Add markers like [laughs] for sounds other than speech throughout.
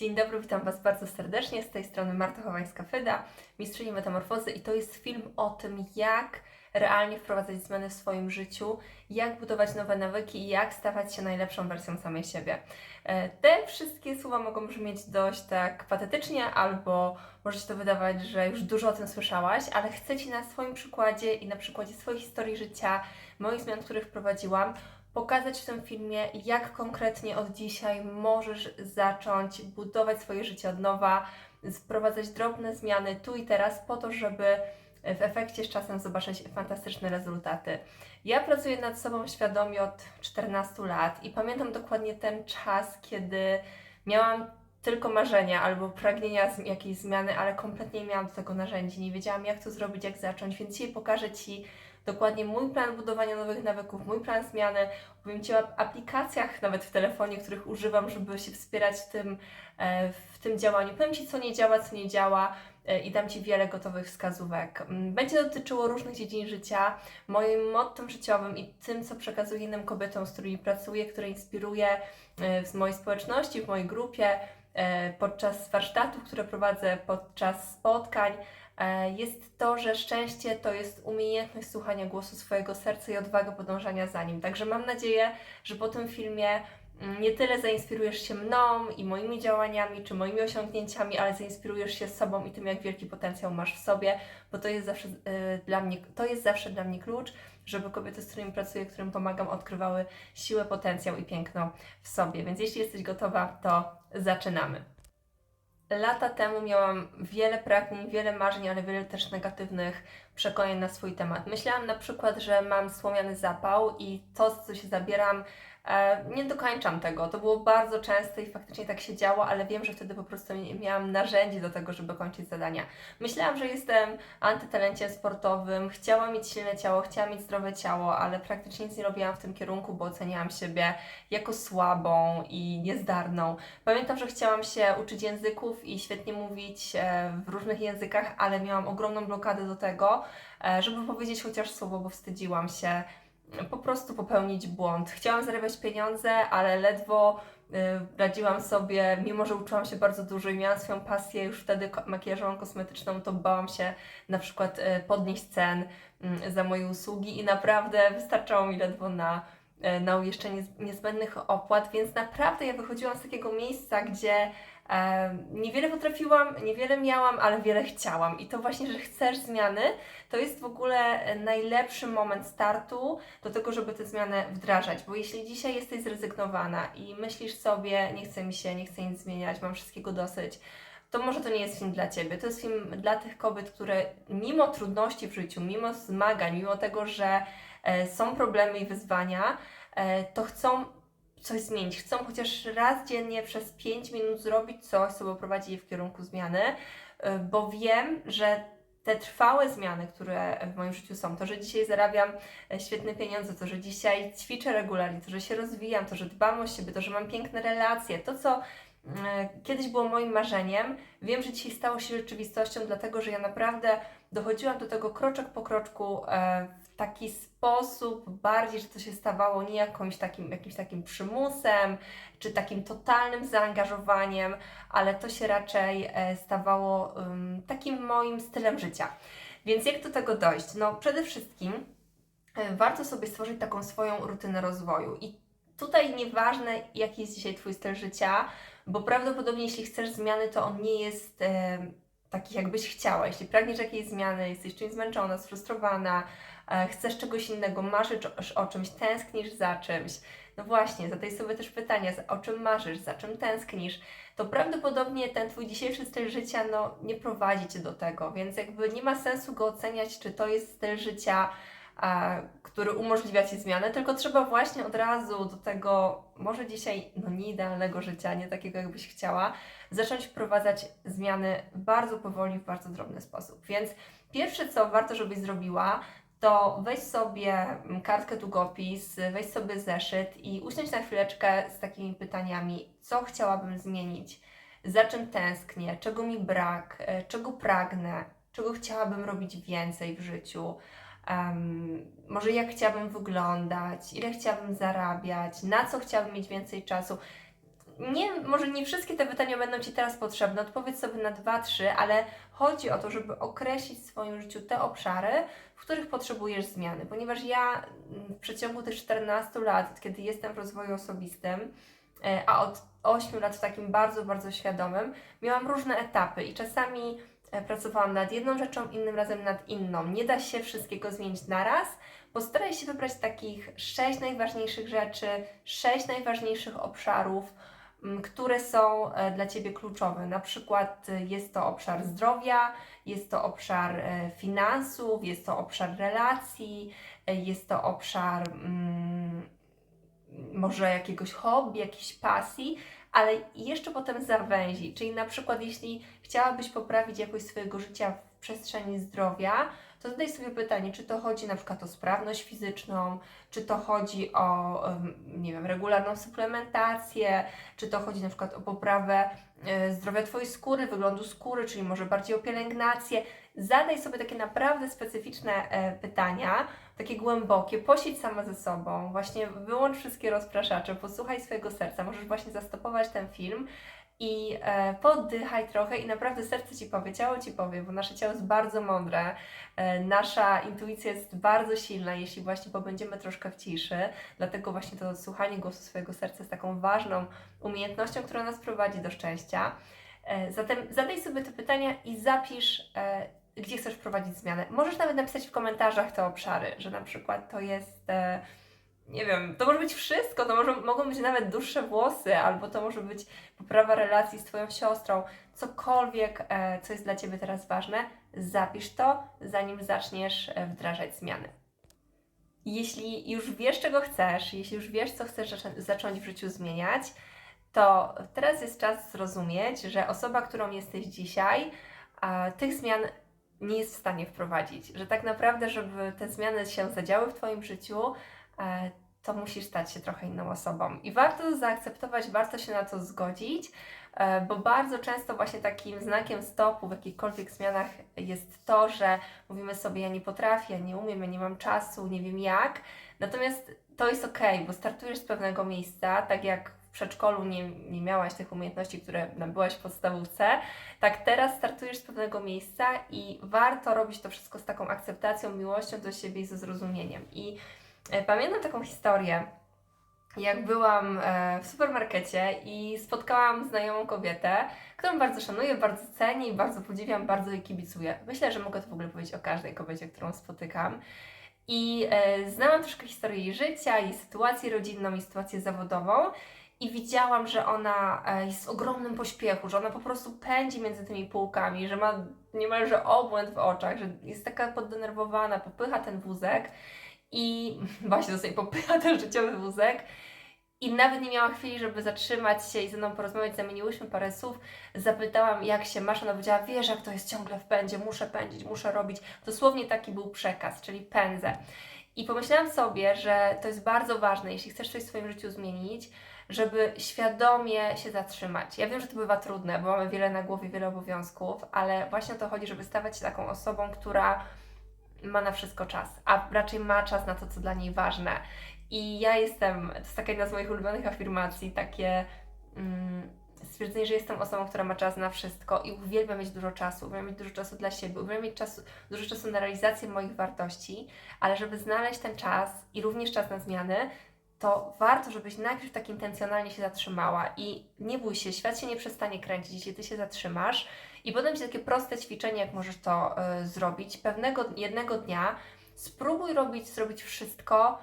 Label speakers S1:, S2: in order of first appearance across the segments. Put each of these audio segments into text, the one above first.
S1: Dzień dobry, witam Was bardzo serdecznie. Z tej strony Marta Chowańska-Fyda, mistrzyni metamorfozy i to jest film o tym, jak realnie wprowadzać zmiany w swoim życiu, jak budować nowe nawyki i jak stawać się najlepszą wersją samej siebie. E, Te wszystkie słowa mogą brzmieć dość tak patetycznie, albo może się to wydawać, że już dużo o tym słyszałaś, ale chcę Ci na swoim przykładzie i na przykładzie swojej historii życia, moich zmian, które wprowadziłam, pokazać w tym filmie, jak konkretnie od dzisiaj możesz zacząć budować swoje życie od nowa, wprowadzać drobne zmiany tu i teraz, po to, żeby w efekcie z czasem zobaczyć fantastyczne rezultaty. Ja pracuję nad sobą świadomie od 14 lat i pamiętam dokładnie ten czas, kiedy miałam tylko marzenia albo pragnienia jakiejś zmiany, ale kompletnie nie miałam do tego narzędzi, nie wiedziałam jak to zrobić, jak zacząć, więc dzisiaj pokażę Ci dokładnie mój plan budowania nowych nawyków, mój plan zmiany, opowiem Ci o aplikacjach nawet w telefonie, których używam, żeby się wspierać w tym, e, w tym działaniu. Powiem Ci, co nie działa, co nie działa e, i dam Ci wiele gotowych wskazówek. Mm, Będzie dotyczyło różnych dziedzin życia. Moim mottem życiowym i tym, co przekazuję innym kobietom, z którymi pracuję, które inspiruję e, w mojej społeczności, w mojej grupie, podczas warsztatów, które prowadzę, podczas spotkań, jest to, że szczęście to jest umiejętność słuchania głosu swojego serca i odwaga podążania za nim. Także mam nadzieję, że po tym filmie mm, nie tyle zainspirujesz się mną i moimi działaniami, czy moimi osiągnięciami, ale zainspirujesz się sobą i tym, jak wielki potencjał masz w sobie, bo to jest zawsze e, dla mnie, to jest zawsze dla mnie klucz, żeby kobiety, z którymi pracuję, którym pomagam, odkrywały siłę, potencjał i piękno w sobie. Więc jeśli jesteś gotowa, to zaczynamy. Lata temu miałam wiele pragnień, wiele marzeń, ale wiele też negatywnych przekonań na swój temat. Myślałam na przykład, że mam słomiany zapał i to, co się zabieram, nie dokończam tego. To było bardzo częste i faktycznie tak się działo, ale wiem, że wtedy po prostu nie miałam narzędzi do tego, żeby kończyć zadania. Myślałam, że jestem antytalenciem sportowym, chciałam mieć silne ciało, chciałam mieć zdrowe ciało, ale praktycznie nic nie robiłam w tym kierunku, bo oceniałam siebie jako słabą i niezdarną. Pamiętam, że chciałam się uczyć języków i świetnie mówić e, w różnych językach, ale miałam ogromną blokadę do tego, e, żeby powiedzieć chociaż słowo, bo wstydziłam się po prostu popełnić błąd. Chciałam zarabiać pieniądze, ale ledwo y, radziłam sobie, mimo że uczyłam się bardzo dużo i miałam swoją pasję już wtedy makijażową, kosmetyczną, to bałam się na przykład y, podnieść cen mm, za moje usługi i naprawdę wystarczało mi ledwo na, y, na uiszczenie z- niezbędnych opłat, więc naprawdę ja wychodziłam z takiego miejsca, gdzie niewiele potrafiłam, niewiele miałam, ale wiele chciałam. I to właśnie, że chcesz zmiany, to jest w ogóle najlepszy moment startu do tego, żeby te zmiany wdrażać. Bo jeśli dzisiaj jesteś zrezygnowana i myślisz sobie, nie chce mi się, nie chcę nic zmieniać, mam wszystkiego dosyć, to może to nie jest film dla Ciebie. To jest film dla tych kobiet, które mimo trudności w życiu, mimo zmagań, mimo tego, że e, są problemy i wyzwania, e, to chcą coś zmienić. Chcą chociaż raz dziennie przez 5 minut zrobić coś, co poprowadzi je w kierunku zmiany, e, bo wiem, że te trwałe zmiany, które w moim życiu są, to, że dzisiaj zarabiam e, świetne pieniądze, to, że dzisiaj ćwiczę regularnie, to, że się rozwijam, to, że dbam o siebie, to, że mam piękne relacje, to, co e, kiedyś było moim marzeniem, wiem, że dzisiaj stało się rzeczywistością, dlatego że ja naprawdę dochodziłam do tego kroczek po kroczku w taki sposób bardziej, że to się stawało nie jakimś takim, jakimś takim przymusem, czy takim totalnym zaangażowaniem, ale to się raczej e, stawało ym, takim moim stylem życia. Więc jak do tego dojść? No przede wszystkim e, warto sobie stworzyć taką swoją rutynę rozwoju i tutaj nieważne jaki jest dzisiaj Twój styl życia, bo prawdopodobnie jeśli chcesz zmiany, to on nie jest e, taki jakbyś chciała. Jeśli pragniesz jakiejś zmiany, jesteś czymś zmęczona, sfrustrowana, chcesz czegoś innego, marzysz o, czymś, tęsknisz za czymś, no właśnie, zadaj sobie też pytania, o czym marzysz, za czym tęsknisz, to prawdopodobnie ten Twój dzisiejszy styl życia no, nie prowadzi Cię do tego, więc jakby nie ma sensu go oceniać, czy to jest styl życia, a, który umożliwia Ci zmianę, tylko trzeba właśnie od razu do tego, może dzisiaj no, nie idealnego życia, nie takiego jakbyś chciała, zacząć wprowadzać zmiany bardzo powoli, w bardzo drobny sposób. Więc pierwsze, co warto, żebyś zrobiła, to weź sobie mm, kartkę długopis, weź sobie zeszyt i usiądź na chwileczkę z takimi pytaniami, co chciałabym zmienić, za czym tęsknię, czego mi brak, e, czego pragnę, czego chciałabym robić więcej w życiu, em, może jak chciałabym wyglądać, ile chciałabym zarabiać, na co chciałabym mieć więcej czasu. nie, może nie wszystkie te pytania będą Ci teraz potrzebne, odpowiedz sobie na dwa, trzy, ale chodzi o to, żeby określić w swoim życiu te obszary, w których potrzebujesz zmiany, ponieważ ja mm, w przeciągu tych 14 lat, kiedy jestem w rozwoju osobistym, e, a od 8 lat w takim bardzo, bardzo świadomym, miałam różne etapy i czasami e, pracowałam nad jedną rzeczą, innym razem nad inną. Nie da się wszystkiego zmienić naraz. Postaraj się wybrać takich sześć najważniejszych rzeczy, sześć najważniejszych obszarów, które są e, dla Ciebie kluczowe. Na przykład e, jest to obszar zdrowia, jest to obszar e, finansów, jest to obszar relacji, jest to obszar mm, może jakiegoś hobby, jakiejś pasji, ale jeszcze potem zawęzi. Czyli na przykład, jeśli chciałabyś poprawić jakość swojego życia w przestrzeni zdrowia, to zadaj sobie pytanie, czy to chodzi na przykład o sprawność fizyczną, czy to chodzi o, nie wiem, regularną suplementację, czy to chodzi na przykład o poprawę e, zdrowia Twojej skóry, wyglądu skóry, czyli może bardziej o pielęgnację. Zadaj sobie takie naprawdę specyficzne e, pytania, takie głębokie, posiedź sama ze sobą, właśnie wyłącz wszystkie rozpraszacze, posłuchaj swojego serca, możesz właśnie zastopować ten film i e, poddychaj trochę i naprawdę serce Ci powie, ciało Ci powie, bo nasze ciało jest bardzo mądre, e, nasza intuicja jest bardzo silna, jeśli właśnie pobędziemy troszkę w ciszy, dlatego właśnie to słuchanie głosu swojego serca jest taką ważną umiejętnością, która nas prowadzi do szczęścia. E, Zatem zadaj sobie te pytania i zapisz, e, gdzie chcesz wprowadzić zmianę. Możesz nawet napisać w komentarzach te obszary, że na przykład to jest, e, nie wiem, to może być wszystko, to może, mogą być nawet dłuższe włosy, albo to może być poprawa relacji z Twoją siostrą, cokolwiek, e, co jest dla Ciebie teraz ważne, zapisz to, zanim zaczniesz e, wdrażać zmiany. Jeśli już wiesz, czego chcesz, jeśli już wiesz, co chcesz zaczą- zacząć w życiu zmieniać, to teraz jest czas zrozumieć, że osoba, którą jesteś dzisiaj, tych zmian nie jest w stanie wprowadzić. Że tak naprawdę, żeby te zmiany się zadziały w Twoim życiu, e, to musisz stać się trochę inną osobą. I warto to zaakceptować, warto się na to zgodzić, e, bo bardzo często właśnie takim znakiem stopu w jakichkolwiek zmianach jest to, że mówimy sobie, ja nie potrafię, ja nie umiem, ja nie mam czasu, nie wiem jak. Natomiast to jest ok, bo startujesz z pewnego miejsca, tak jak w przedszkolu nie, nie miałaś tych umiejętności, które nabyłaś w podstawówce, tak teraz startujesz z pewnego miejsca i warto robić to wszystko z taką akceptacją, miłością do siebie i ze zrozumieniem. I pamiętam taką historię, jak byłam e, w supermarkecie i spotkałam znajomą kobietę, którą bardzo szanuję, bardzo cenię i bardzo podziwiam, bardzo jej kibicuję. Myślę, że mogę to w ogóle powiedzieć o każdej kobiecie, którą spotykam. I e, znałam troszkę historię jej życia, jej sytuację rodzinną i sytuację zawodową. I widziałam, że ona e, jest w ogromnym pośpiechu, że ona po prostu pędzi między tymi półkami, że ma niemalże obłęd w oczach, że jest taka poddenerwowana, popycha ten wózek i [laughs] właśnie sobie popycha ten życiowy wózek. I nawet nie miała chwili, żeby zatrzymać się i ze mną porozmawiać. Zamieniłyśmy parę słów. Zapytałam, jak się masz. Ona powiedziała, wiesz, jak to jest ciągle w pędzie, muszę pędzić, muszę robić. Dosłownie taki był przekaz, czyli pędzę. I pomyślałam sobie, że to jest bardzo ważne, jeśli chcesz coś w swoim życiu zmienić, żeby świadomie się zatrzymać. Ja wiem, że to bywa trudne, bo mamy wiele na głowie, wiele obowiązków, ale właśnie o to chodzi, żeby stawać się taką osobą, która ma na wszystko czas, a raczej ma czas na to, co dla niej ważne. I ja jestem, to jest taka jedna z moich ulubionych afirmacji, takie mm, stwierdzenie, że jestem osobą, która ma czas na wszystko i uwielbiam mieć dużo czasu, uwielbiam mieć dużo czasu dla siebie, uwielbiam mieć czasu, dużo czasu na realizację moich wartości, ale żeby znaleźć ten czas i również czas na zmiany, to warto, żebyś najpierw tak intencjonalnie się zatrzymała i nie bój się, świat się nie przestanie kręcić, jeśli Ty się zatrzymasz i potem Ci takie proste ćwiczenie, jak możesz to y, zrobić. Pewnego jednego dnia spróbuj robić, zrobić wszystko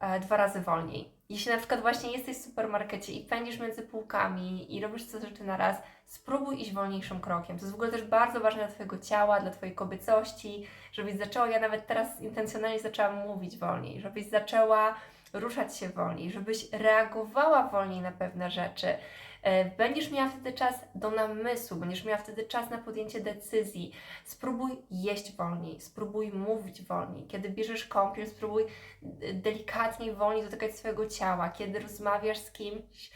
S1: e, dwa razy wolniej. Jeśli na przykład właśnie jesteś w supermarkecie i pędzisz między półkami i robisz co rzeczy na raz, spróbuj iść wolniejszym krokiem. To jest w ogóle też bardzo ważne dla Twojego ciała, dla Twojej kobiecości, żebyś zaczęła, ja nawet teraz intencjonalnie zaczęłam mówić wolniej, żebyś zaczęła ruszać się wolniej, żebyś reagowała wolniej na pewne rzeczy. E, Będziesz miała wtedy czas do namysłu, będziesz miała wtedy czas na podjęcie decyzji. Spróbuj jeść wolniej, spróbuj mówić wolniej. Kiedy bierzesz kąpiel, spróbuj d- delikatniej, wolniej dotykać swojego ciała. Kiedy rozmawiasz z kimś,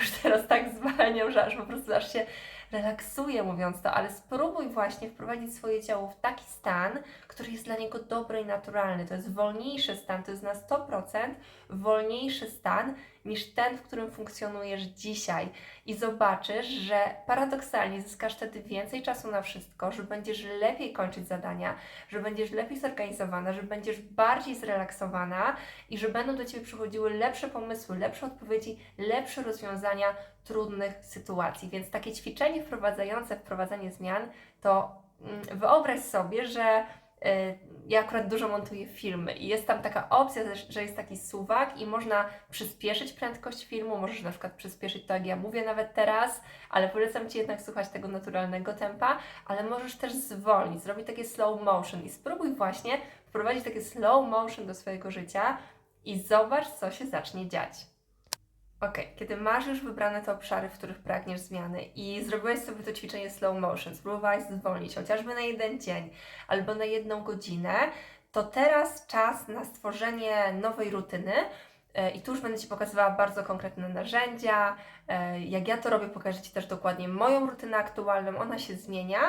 S1: już teraz tak zwalniam, że aż po prostu aż się relaksuję mówiąc to, ale spróbuj właśnie wprowadzić swoje ciało w taki stan, który jest dla niego dobry i naturalny. To jest wolniejszy stan, to jest na 100% wolniejszy stan niż ten, w którym funkcjonujesz dzisiaj. I zobaczysz, że paradoksalnie zyskasz wtedy więcej czasu na wszystko, że będziesz lepiej kończyć zadania, że będziesz lepiej zorganizowana, że będziesz bardziej zrelaksowana i że będą do Ciebie przychodziły lepsze pomysły, lepsze odpowiedzi, lepsze rozwiązania trudnych sytuacji. Więc takie ćwiczenie wprowadzające wprowadzenie zmian to mm, wyobraź sobie, że y, ja akurat dużo montuję filmy i jest tam taka opcja, że- jest taki suwak i można przyspieszyć prędkość filmu, możesz na przykład przyspieszyć to, jak ja mówię nawet teraz, ale polecam Ci jednak słuchać tego naturalnego tempa, ale możesz też zwolnić, zrobić takie slow motion i spróbuj właśnie wprowadzić takie slow motion do swojego życia i zobacz, co się zacznie dziać. Ok, kiedy masz już wybrane te obszary, w których pragniesz zmiany i zrobiłeś sobie to ćwiczenie slow motion, spróbowałeś zwolnić chociażby na jeden dzień albo na jedną godzinę, to teraz czas na stworzenie nowej rutyny. E, I tu już będę Ci pokazywała bardzo konkretne narzędzia. E, Jak ja to robię, pokażę Ci też dokładnie moją rutynę aktualną. Ona się zmienia,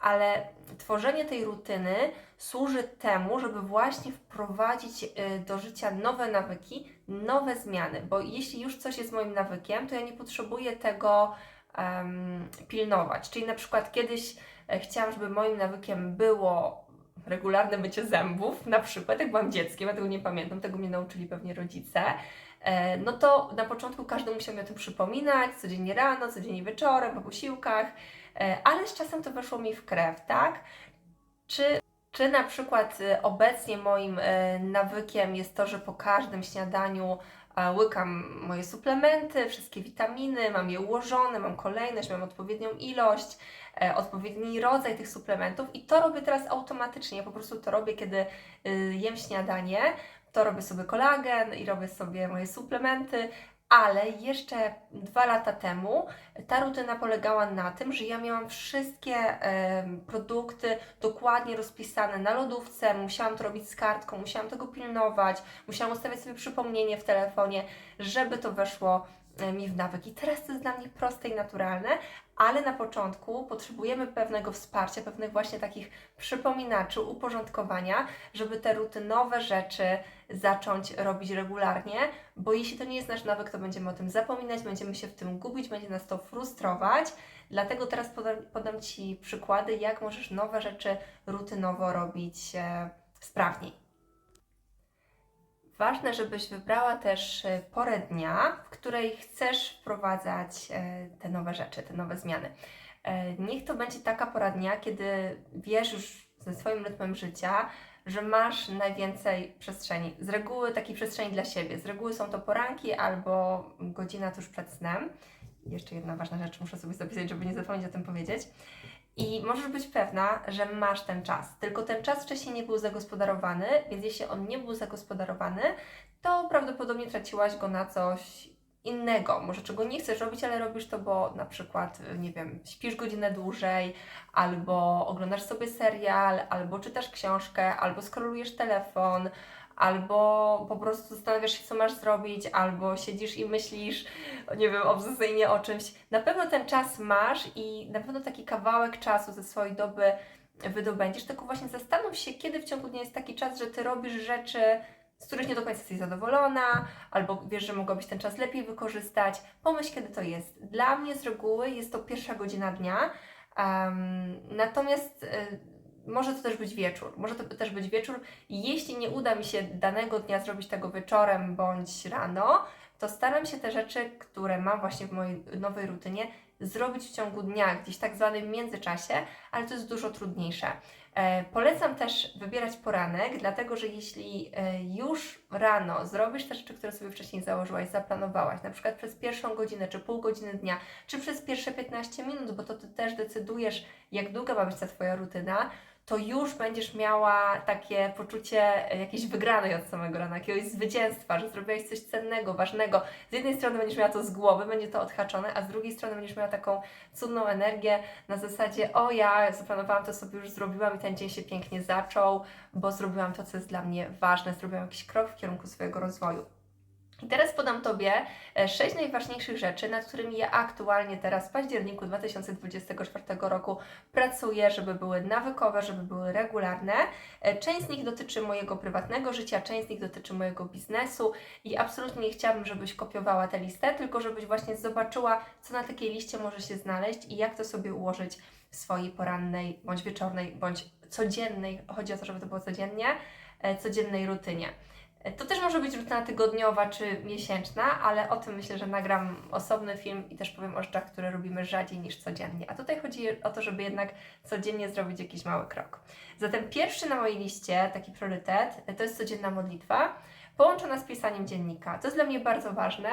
S1: ale tworzenie tej rutyny służy temu, żeby właśnie wprowadzić e, do życia nowe nawyki, nowe zmiany. Bo jeśli już coś jest moim nawykiem, to ja nie potrzebuję tego em, pilnować. Czyli na przykład kiedyś e, chciałam, żeby moim nawykiem było regularne mycie zębów, na przykład jak byłam dzieckiem, ja tego nie pamiętam, tego mnie nauczyli pewnie rodzice, e, no to na początku każdy musiał mi o tym przypominać, codziennie rano, codziennie wieczorem, po posiłkach, ale z czasem to weszło mi w krew, tak? Czy, czy na przykład e, obecnie moim e, nawykiem jest to, że po każdym śniadaniu e, łykam moje suplementy, wszystkie witaminy, mam je ułożone, mam kolejność, mam odpowiednią ilość, e, odpowiedni rodzaj tych suplementów i to robię teraz automatycznie. Ja po prostu to robię, kiedy y, jem śniadanie, to robię sobie kolagen i robię sobie moje suplementy, ale jeszcze dwa lata temu ta rutyna polegała na tym, że ja miałam wszystkie produkty dokładnie rozpisane na lodówce, musiałam to robić z kartką, musiałam tego pilnować, musiałam ustawiać sobie przypomnienie w telefonie, żeby to weszło mi w nawyk. I teraz to jest dla mnie proste i naturalne, ale na początku potrzebujemy pewnego wsparcia, pewnych właśnie takich przypominaczy, uporządkowania, żeby te rutynowe rzeczy zacząć robić regularnie, bo jeśli to nie jest nasz nawyk, to będziemy o tym zapominać, będziemy się w tym gubić, będzie nas to frustrować. Dlatego teraz podam, podam Ci przykłady, jak możesz nowe rzeczy rutynowo robić e, sprawniej. Ważne, żebyś wybrała też e, porę dnia, w której chcesz wprowadzać e, te nowe rzeczy, te nowe zmiany. E, Niech to będzie taka pora dnia, kiedy wiesz już ze swoim rytmem życia, że masz najwięcej przestrzeni. Z reguły takiej przestrzeni dla siebie. Z reguły są to poranki albo godzina tuż przed snem. Jeszcze jedna ważna rzecz, muszę sobie zapisać, żeby nie zapomnieć o tym powiedzieć. I możesz być pewna, że masz ten czas. Tylko ten czas wcześniej nie był zagospodarowany, więc jeśli on nie był zagospodarowany, to prawdopodobnie traciłaś go na coś innego. Może czego nie chcesz robić, ale robisz to, bo na przykład, nie wiem, śpisz godzinę dłużej, albo oglądasz sobie serial, albo czytasz książkę, albo skrolujesz telefon, albo po prostu zastanawiasz się, co masz zrobić, albo siedzisz i myślisz, nie wiem, obsesyjnie o czymś. Na pewno ten czas masz i na pewno taki kawałek czasu ze swojej doby wydobędziesz, tylko właśnie zastanów się, kiedy w ciągu dnia jest taki czas, że Ty robisz rzeczy, z których nie do końca jesteś zadowolona, albo wiesz, że mogłabyś ten czas lepiej wykorzystać. Pomyśl, kiedy to jest. Dla mnie z reguły jest to pierwsza godzina dnia, em, natomiast y, może to też być wieczór. Może to też być wieczór. Jeśli nie uda mi się danego dnia zrobić tego wieczorem bądź rano, to staram się te rzeczy, które mam właśnie w mojej nowej rutynie, zrobić w ciągu dnia, gdzieś tak zwanym międzyczasie, ale to jest dużo trudniejsze. E, polecam też wybierać poranek, dlatego że jeśli e, już rano zrobisz te rzeczy, które sobie wcześniej założyłaś, zaplanowałaś, na przykład przez pierwszą godzinę czy pół godziny dnia, czy przez pierwsze 15 minut, bo to Ty też decydujesz, jak długa ma być ta Twoja rutyna, to już będziesz miała takie poczucie e, jakiejś wygranej od samego rana, jakiegoś zwycięstwa, że zrobiłaś coś cennego, ważnego. Z jednej strony będziesz miała to z głowy, będzie to odhaczone, a z drugiej strony będziesz miała taką cudną energię na zasadzie, o ja zaplanowałam to sobie już zrobiłam i ten dzień się pięknie zaczął, bo zrobiłam to, co jest dla mnie ważne, zrobiłam jakiś krok w kierunku swojego rozwoju. I teraz podam Tobie e, sześć najważniejszych rzeczy, nad którymi ja aktualnie teraz w październiku 2024 roku pracuję, żeby były nawykowe, żeby były regularne. E, Część z nich dotyczy mojego prywatnego życia, część z nich dotyczy mojego biznesu i absolutnie nie chciałabym, żebyś kopiowała tę listę, tylko żebyś właśnie zobaczyła, co na takiej liście może się znaleźć i jak to sobie ułożyć w swojej porannej, bądź wieczornej, bądź codziennej, chodzi o to, żeby to było codziennie, e, codziennej rutynie. To też może być rutyna tygodniowa czy miesięczna, ale o tym myślę, że nagram osobny film i też powiem o rzeczach, które robimy rzadziej niż codziennie. A tutaj chodzi o to, żeby jednak codziennie zrobić jakiś mały krok. Zatem pierwszy na mojej liście, taki priorytet, to jest codzienna modlitwa, połączona z pisaniem dziennika. To jest dla mnie bardzo ważne.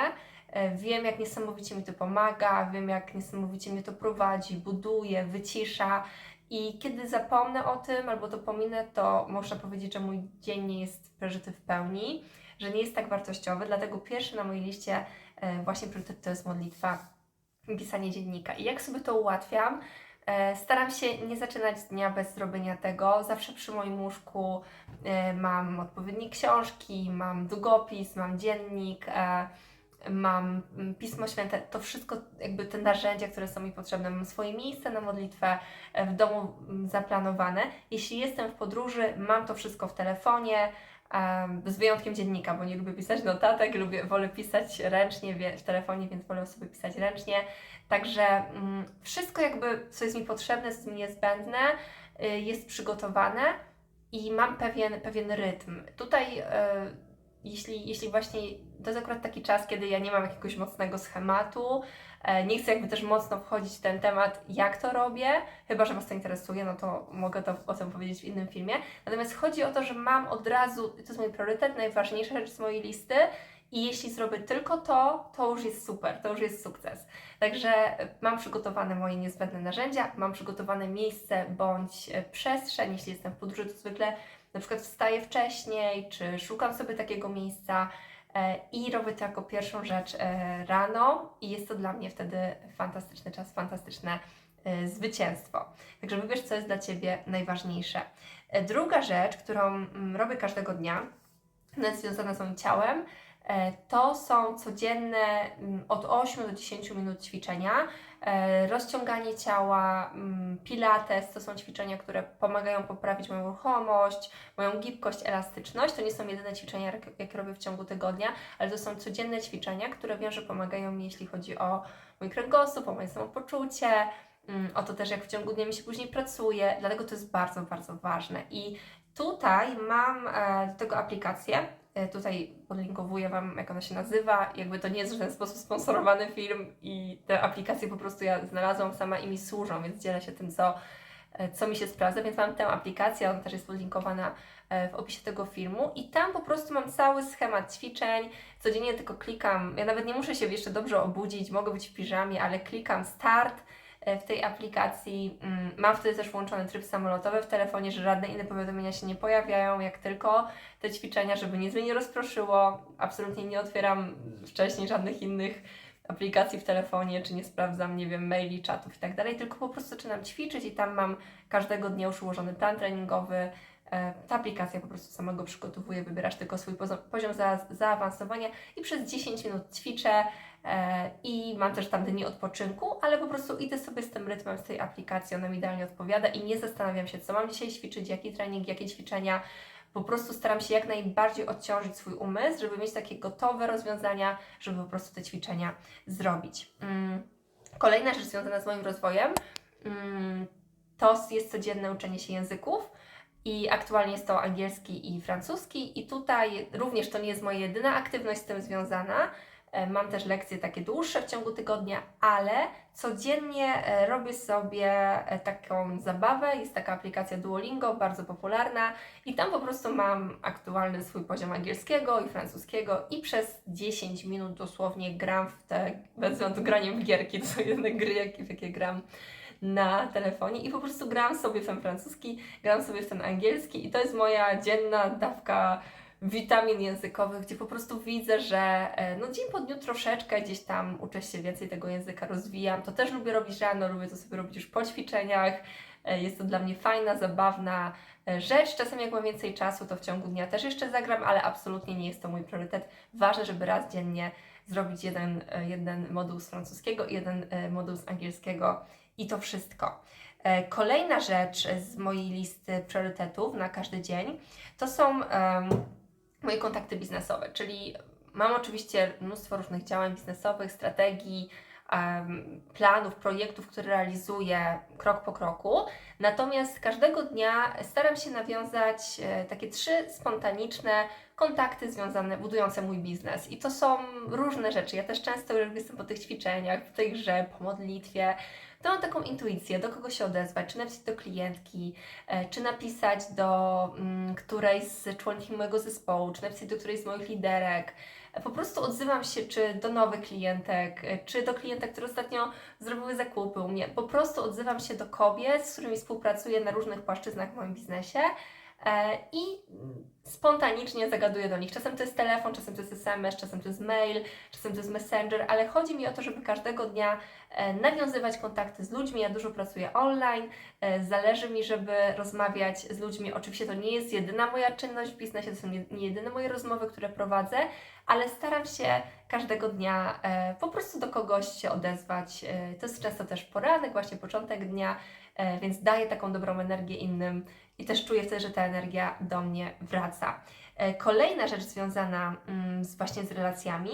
S1: Wiem, jak niesamowicie mi to pomaga, wiem, jak niesamowicie mnie to prowadzi, buduje, wycisza. I kiedy zapomnę o tym albo to pominę, to można powiedzieć, że mój dzień nie jest przeżyty w pełni, że nie jest tak wartościowy. Dlatego pierwszy na mojej liście e, właśnie priorytet to jest modlitwa pisanie dziennika. I jak sobie to ułatwiam? E, Staram się nie zaczynać dnia bez zrobienia tego. Zawsze przy moim łóżku e, mam odpowiednie książki, mam długopis, mam dziennik. E, mam mm, Pismo Święte, to wszystko, jakby te narzędzia, które są mi potrzebne. Mam swoje miejsce na modlitwę e, w domu mm, zaplanowane. Jeśli jestem w podróży, mam to wszystko w telefonie, z wyjątkiem dziennika, bo nie lubię pisać notatek, lubię, wolę pisać ręcznie w telefonie, więc wolę sobie pisać ręcznie. Także mm, wszystko jakby, co jest mi potrzebne, co mi niezbędne, y, jest przygotowane i mam pewien, pewien rytm. Tutaj y, jeśli, jeśli właśnie to jest akurat taki czas, kiedy ja nie mam jakiegoś mocnego schematu, e, nie chcę jakby też mocno wchodzić w ten temat, jak to robię, chyba że Was to interesuje, no to mogę to o tym powiedzieć w innym filmie. Natomiast chodzi o to, że mam od razu, to jest mój priorytet, najważniejsza rzecz z mojej listy i jeśli zrobię tylko to, to już jest super, to już jest sukces. Także e, mam przygotowane moje niezbędne narzędzia, mam przygotowane miejsce bądź e, przestrzeń, jeśli jestem w podróży, to zwykle na przykład wstaję wcześniej, czy szukam sobie takiego miejsca e, i robię to jako pierwszą rzecz rano i jest to dla mnie wtedy fantastyczny czas, fantastyczne zwycięstwo. Także wybierz, co jest dla Ciebie najważniejsze. Druga rzecz, którą mm, robię każdego dnia, jest związana z moim ciałem, to są codzienne mm, od 8 do 10 minut ćwiczenia. E, Rozciąganie ciała, mm, pilates to są ćwiczenia, które pomagają poprawić moją ruchomość, moją gibkość, elastyczność. To nie są jedyne ćwiczenia, jak- jakie robię w ciągu tygodnia, ale to są codzienne ćwiczenia, które wiem, że pomagają mi, jeśli chodzi o mój kręgosłup, o moje samopoczucie, mm, o to też, jak w ciągu dnia mi się później pracuje. Dlatego to jest bardzo, bardzo ważne. I tutaj mam e, do tego aplikację. E, Tutaj podlinkowuję Wam, jak ona się nazywa. Jakby to nie jest w żaden sposób sponsorowany film i te aplikacje po prostu ja znalazłam sama i mi służą, więc dzielę się tym, co, e, co mi się sprawdza. Więc mam tę aplikację, ona też jest podlinkowana e, w opisie tego filmu i tam po prostu mam cały schemat ćwiczeń. Codziennie tylko klikam, ja nawet nie muszę się jeszcze dobrze obudzić, mogę być w piżamie, ale klikam start w tej aplikacji. Mm, Mam wtedy też włączony tryb samolotowy w telefonie, że żadne inne powiadomienia się nie pojawiają, jak tylko te ćwiczenia, żeby nic mnie nie rozproszyło. Absolutnie nie otwieram wcześniej żadnych innych aplikacji w telefonie, czy nie sprawdzam, nie wiem, maili, czatów i tak dalej, tylko po prostu zaczynam ćwiczyć i tam mam każdego dnia już ułożony plan treningowy. E, Ta aplikacja po prostu samego przygotowuje, wybierasz tylko swój poziom za, zaawansowania i przez 10 minut ćwiczę e, i mam też tam dni odpoczynku, ale po prostu idę sobie z tym rytmem, z tej aplikacji, ona mi idealnie odpowiada i nie zastanawiam się, co mam dzisiaj ćwiczyć, jaki trening, jakie ćwiczenia. Po prostu staram się jak najbardziej odciążyć swój umysł, żeby mieć takie gotowe rozwiązania, żeby po prostu te ćwiczenia zrobić. Mm. Kolejna rzecz związana z moim rozwojem mm, to jest codzienne uczenie się języków. I aktualnie jest to angielski i francuski, i tutaj również to nie jest moja jedyna aktywność z tym związana. E, Mam też lekcje takie dłuższe w ciągu tygodnia, ale codziennie e, robię sobie e, taką zabawę. Jest taka aplikacja Duolingo, bardzo popularna, i tam po prostu mam aktualny swój poziom angielskiego i francuskiego, i przez 10 minut dosłownie gram w te, nazywam to graniem w gierki, to są jedne gry, jakie, jakie gram na telefonie i po prostu gram sobie w ten francuski, gram sobie w ten angielski i to jest moja dzienna dawka witamin językowych, gdzie po prostu widzę, że e, no dzień po dniu troszeczkę gdzieś tam uczę się więcej tego języka, rozwijam. To też lubię robić rano, lubię to sobie robić już po ćwiczeniach, E, Jest to dla mnie fajna, zabawna e, rzecz. Czasem jak mam więcej czasu, to w ciągu dnia też jeszcze zagram, ale absolutnie nie jest to mój priorytet. Ważne, żeby raz dziennie zrobić jeden, jeden moduł z francuskiego i jeden moduł z angielskiego i to wszystko. Kolejna rzecz z mojej listy priorytetów na każdy dzień to są em, moje kontakty biznesowe, czyli mam oczywiście mnóstwo różnych działań biznesowych, strategii, planów, projektów, które realizuję krok po kroku. Natomiast każdego dnia staram się nawiązać e, takie trzy spontaniczne kontakty związane, budujące mój biznes. I to są różne rzeczy. Ja też często, jestem po tych ćwiczeniach, po tej grze, po modlitwie, to mam taką intuicję, do kogo się odezwać, czy napisać do klientki, e, czy napisać do mm, którejś z członkiń mojego zespołu, czy napisać do którejś z moich liderek. E, Po prostu odzywam się czy do nowych klientek, e, czy do klientek, które ostatnio zrobiły zakupy u mnie. Po prostu odzywam się do kobiet, z którymi współpracuję na różnych płaszczyznach w moim biznesie i mm, spontanicznie zagaduję do nich. Czasem to jest telefon, czasem to jest SMS, czasem to jest mail, czasem to jest messenger, ale chodzi mi o to, żeby każdego dnia e, nawiązywać kontakty z ludźmi. Ja dużo pracuję online, e, zależy mi, żeby rozmawiać z ludźmi. Oczywiście to nie jest jedyna moja czynność w biznesie, to są nie, jedyne moje rozmowy, które prowadzę, ale staram się każdego dnia e, po prostu do kogoś się odezwać. E, to jest często też poranek, właśnie początek dnia, e, więc daję taką dobrą energię innym i też czuję wtedy, że ta energia do mnie wraca. E, Kolejna rzecz związana mm, z, właśnie z relacjami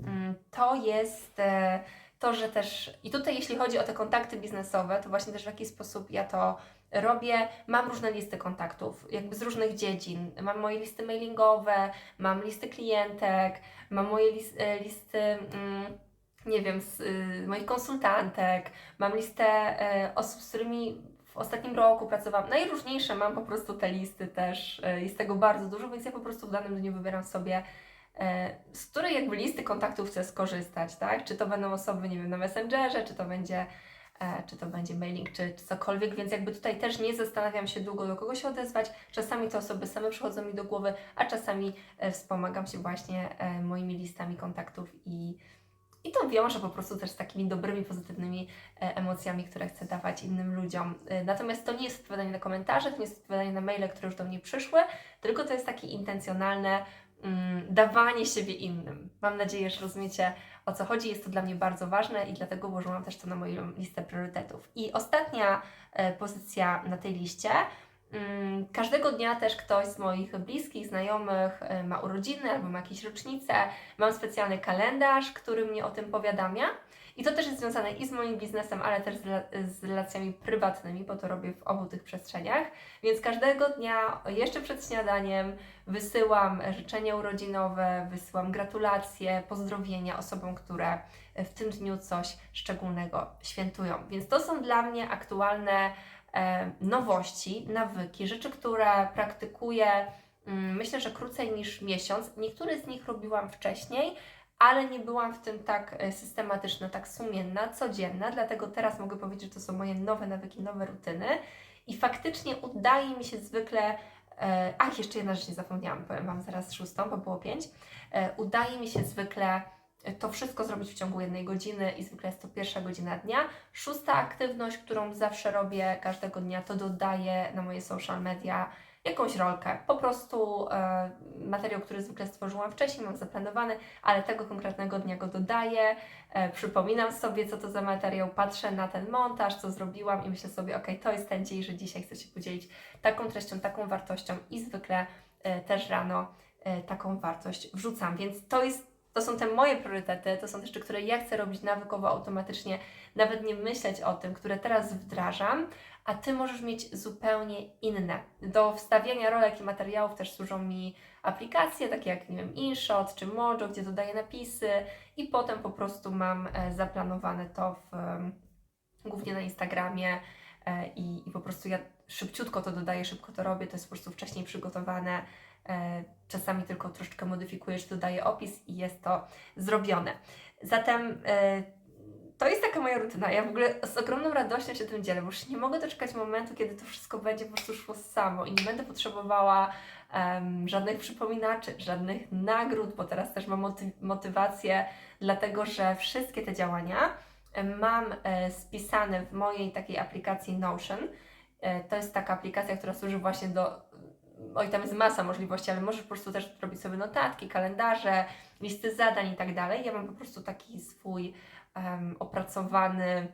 S1: mm, to jest e, to, że też i tutaj jeśli chodzi o te kontakty biznesowe, to właśnie też w jaki sposób ja to robię. Mam różne listy kontaktów, jakby z różnych dziedzin. Mam moje listy mailingowe, mam listy klientek, mam moje lis, e, listy, mm, nie wiem, z y, moich konsultantek, mam listę e, osób, z którymi w ostatnim roku pracowałam. Najróżniejsze mam po prostu te listy też. e, Jest tego bardzo dużo, więc ja po prostu w danym dniu wybieram sobie e, z której jakby listy kontaktów chcę skorzystać, tak? Czy to będą osoby, nie wiem, na Messengerze, czy to będzie, czy to będzie mailing, czy, czy cokolwiek, więc jakby tutaj też nie zastanawiam się długo, do kogo się odezwać. Czasami te osoby same przychodzą mi do głowy, a czasami wspomagam się właśnie moimi listami kontaktów i, i to wiąże po prostu też z takimi dobrymi, pozytywnymi e, emocjami, które chcę dawać innym ludziom. E, Natomiast to nie jest odpowiadanie na komentarze, to nie jest odpowiadanie na maile, które już do mnie przyszły, tylko to jest takie intencjonalne mm, dawanie siebie innym. Mam nadzieję, że rozumiecie o co chodzi. Jest to dla mnie bardzo ważne i dlatego włożyłam też to na moją listę priorytetów. I ostatnia e, pozycja na tej liście. Mm, Każdego dnia też ktoś z moich bliskich, znajomych e, ma urodziny albo ma jakieś rocznice. Mam specjalny kalendarz, który mnie o tym powiadamia. I to też jest związane i z moim biznesem, ale też z, rela- z relacjami prywatnymi, bo to robię w obu tych przestrzeniach. Więc każdego dnia, jeszcze przed śniadaniem, wysyłam życzenia urodzinowe, wysyłam gratulacje, pozdrowienia osobom, które w tym dniu coś szczególnego świętują. Więc to są dla mnie aktualne nowości, nawyki, rzeczy, które praktykuję. mm, Myślę, że krócej niż miesiąc. Niektóre z nich robiłam wcześniej, ale nie byłam w tym tak e, systematyczna, tak sumienna, codzienna, dlatego teraz mogę powiedzieć, że to są moje nowe nawyki, nowe rutyny i faktycznie udaje mi się zwykle, e, ach, jeszcze jedna rzecz nie zapomniałam, powiem Wam zaraz szóstą, bo było pięć, e, udaje mi się zwykle e, to wszystko zrobić w ciągu jednej godziny i zwykle jest to pierwsza godzina dnia. Szósta aktywność, którą zawsze robię każdego dnia, to dodaję na moje social media jakąś rolkę. Po prostu e, materiał, który zwykle stworzyłam wcześniej, mam zaplanowany, ale tego konkretnego dnia go dodaję. E, przypominam sobie, co to za materiał, patrzę na ten montaż, co zrobiłam i myślę sobie, ok, to jest ten dzień, że dzisiaj chcę się podzielić taką treścią, taką wartością i zwykle e, też rano e, taką wartość wrzucam. Więc to jest to są te moje priorytety, to są rzeczy, które ja chcę robić nawykowo, automatycznie, nawet nie myśleć o tym, które teraz wdrażam, a Ty możesz mieć zupełnie inne. Do wstawiania rolek i materiałów też służą mi aplikacje, takie jak, nie wiem, InShot czy Mojo, gdzie dodaję napisy i potem po prostu mam e, zaplanowane to w, głównie na Instagramie e, i, i po prostu ja szybciutko to dodaję, szybko to robię, to jest po prostu wcześniej przygotowane, czasami tylko troszeczkę modyfikujesz, dodaję opis i jest to zrobione. Zatem e, to jest taka moja rutyna. Ja w ogóle z ogromną radością się tym dzielę, bo już nie mogę doczekać momentu, kiedy to wszystko będzie po prostu szło samo i nie będę potrzebowała em, żadnych przypominaczy, żadnych nagród, bo teraz też mam moty- motywację, dlatego że wszystkie te działania mam e, spisane w mojej takiej aplikacji Notion E, To jest taka aplikacja, która służy właśnie do. Oj, tam jest masa możliwości, ale możesz po prostu też robić sobie notatki, kalendarze, listy zadań i tak dalej. Ja mam po prostu taki swój em, opracowany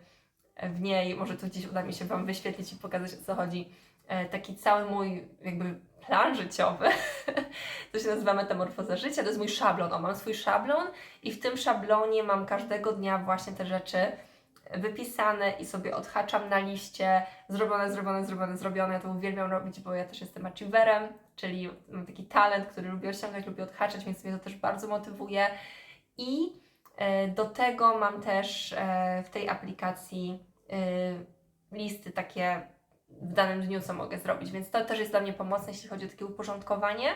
S1: w niej, może tu gdzieś uda mi się Wam wyświetlić i pokazać o co chodzi, e, taki cały mój jakby plan życiowy. [laughs] to się nazywa metamorfoza życia, to jest mój szablon. O, mam swój szablon i w tym szablonie mam każdego dnia właśnie te rzeczy wypisane i sobie odhaczam na liście zrobione, zrobione, zrobione, zrobione. Ja to uwielbiam robić, bo ja też jestem achieverem, czyli mam taki talent, który lubię osiągać, lubię odhaczać, więc mnie to też bardzo motywuje. I e, do tego mam też e, w tej aplikacji e, listy takie w danym dniu, co mogę zrobić, więc to też jest dla mnie pomocne, jeśli chodzi o takie uporządkowanie.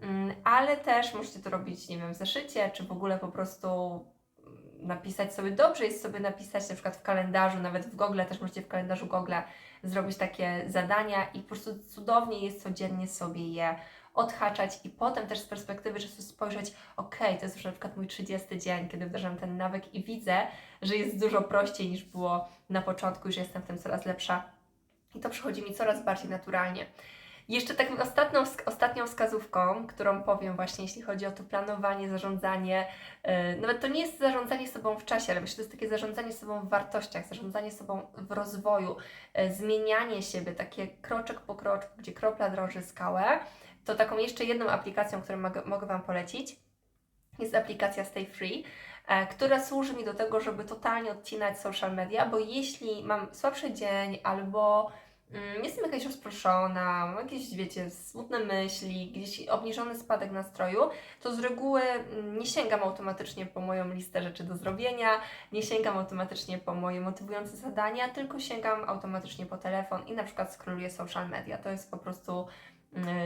S1: Mm, Ale też możecie to robić, nie wiem, w zeszycie, czy w ogóle po prostu napisać sobie, dobrze jest sobie napisać na przykład w kalendarzu, nawet w Google, też możecie w kalendarzu Google zrobić takie zadania i po prostu cudownie jest codziennie sobie je odhaczać i potem też z perspektywy czasu spojrzeć, ok, to jest już na przykład mój 30 dzień, kiedy wdrażam ten nawyk i widzę, że jest dużo prościej niż było na początku, że jestem w tym coraz lepsza i to przychodzi mi coraz bardziej naturalnie. Jeszcze taką ostatnią, ostatnią wskazówką, którą powiem właśnie, jeśli chodzi o to planowanie, zarządzanie, yy, nawet to nie jest zarządzanie sobą w czasie, ale myślę, że to jest takie zarządzanie sobą w wartościach, zarządzanie sobą w rozwoju, yy, zmienianie siebie, takie kroczek po kroczku, gdzie kropla drąży skałę, to taką jeszcze jedną aplikacją, którą mogę, Wam polecić, jest aplikacja Stay Free, e, która służy mi do tego, żeby totalnie odcinać social media, bo jeśli mam słabszy dzień albo jestem jakaś rozproszona, mam jakieś, wiecie, smutne myśli, gdzieś obniżony spadek nastroju, to z reguły mm, nie sięgam automatycznie po moją listę rzeczy do zrobienia, nie sięgam automatycznie po moje motywujące zadania, tylko sięgam automatycznie po telefon i na przykład scrolluję social media. To jest po prostu mm,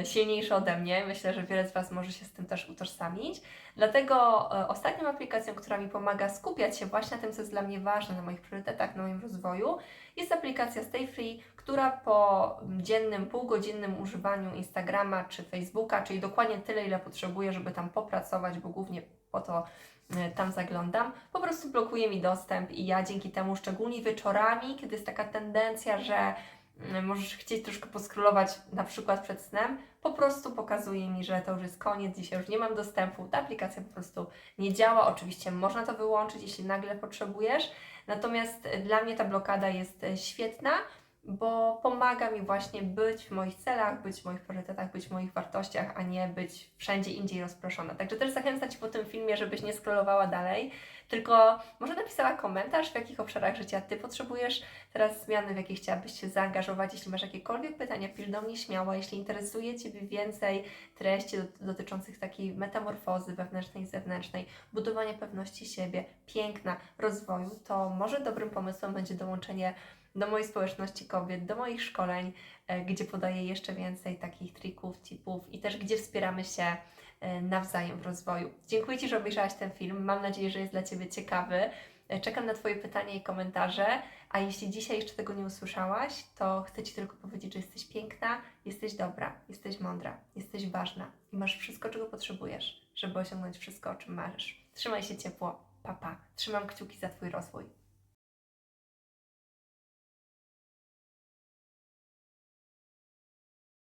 S1: silniejsze ode mnie. Myślę, że wiele z Was może się z tym też utożsamić. Dlatego e, ostatnią aplikacją, która mi pomaga skupiać się właśnie na tym, co jest dla mnie ważne, na moich priorytetach, na moim rozwoju, jest aplikacja Stay Free, która po dziennym, półgodzinnym używaniu Instagrama czy Facebooka, czyli dokładnie tyle, ile potrzebuję, żeby tam popracować, bo głównie po to e, tam zaglądam, po prostu blokuje mi dostęp i ja dzięki temu, szczególnie wieczorami, kiedy jest taka tendencja, że możesz chcieć troszkę poskrolować na przykład przed snem, po prostu pokazuje mi, że to już jest koniec, dzisiaj już nie mam dostępu, ta aplikacja po prostu nie działa. Oczywiście można to wyłączyć, jeśli nagle potrzebujesz, natomiast dla mnie ta blokada jest e, świetna, bo pomaga mi właśnie być w moich celach, być w moich priorytetach, być w moich wartościach, a nie być wszędzie indziej rozproszona. Także też zachęcam Cię po tym filmie, żebyś nie scrollowała dalej, tylko może napisała komentarz, w jakich obszarach życia Ty potrzebujesz teraz zmiany, w jakie chciałabyś się zaangażować. Jeśli masz jakiekolwiek pytania, pisz do mnie śmiało. Jeśli interesuje Ciebie więcej treści dot- dotyczących takiej metamorfozy wewnętrznej i zewnętrznej, budowania pewności siebie, piękna, rozwoju, to może dobrym pomysłem będzie dołączenie do mojej społeczności kobiet, do moich szkoleń, e, gdzie podaję jeszcze więcej takich trików, tipów i też gdzie wspieramy się e, nawzajem w rozwoju. Dziękuję Ci, że obejrzałaś ten film. Mam nadzieję, że jest dla Ciebie ciekawy. E, Czekam na Twoje pytania i komentarze. A jeśli dzisiaj jeszcze tego nie usłyszałaś, to chcę Ci tylko powiedzieć, że jesteś piękna, jesteś dobra, jesteś mądra, jesteś ważna i masz wszystko, czego potrzebujesz, żeby osiągnąć wszystko, o czym marzysz. Trzymaj się ciepło. Papa. Pa. Trzymam kciuki za Twój rozwój.